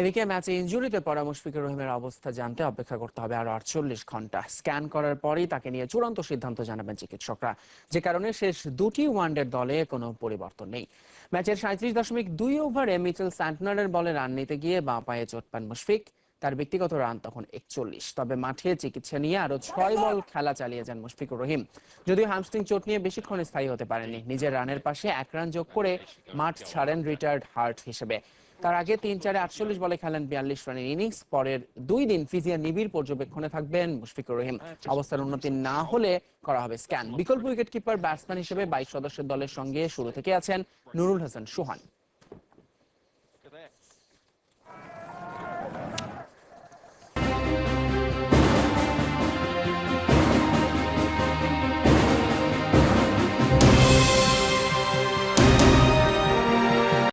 এদিকে ম্যাচে ইঞ্জুরিতে পড়া মুশফিকুর রহিমের অবস্থা জানতে অপেক্ষা করতে হবে আরও আটচল্লিশ ঘণ্টা। স্ক্যান করার পরই তাকে নিয়ে চূড়ান্ত সিদ্ধান্ত জানাবেন চিকিৎসকরা। যে কারণে শেষ দুটি ওয়ানডের দলে কোনো পরিবর্তন নেই। ম্যাচের সাঁত্রিশ দশমিক দুই ওভারে মিচেল স্যান্টনারের বলে রান নিতে গিয়ে বাঁ পায়ে চোট পান মুশফিক। তার ব্যক্তিগত রান তখন একচল্লিশ। তবে মাঠে চিকিৎসা নিয়ে আরও ছয় বল খেলা চালিয়ে যান মুশফিকুর রহিম। যদিও হ্যামস্ট্রিং চোট নিয়ে বেশিক্ষণ স্থায়ী হতে পারেননি নিজের রানের পাশে এক রান যোগ করে মাঠ ছাড়েন রিটায়ার্ড হার্ট হিসেবে। তার আগে তিন চারে আটচল্লিশ বলে খেলেন বিয়াল্লিশ রানের ইনিংস পরের দুই দিন ফিজিয়া নিবিড় পর্যবেক্ষণে থাকবেন মুশফিকুর রহিম। অবস্থার উন্নতি না হলে করা হবে স্ক্যান বিকল্প উইকেট কিপার ব্যাটসম্যান হিসেবে বাইশ সদস্যের দলের সঙ্গে শুরু থেকে আছেন নুরুল হাসান সোহান।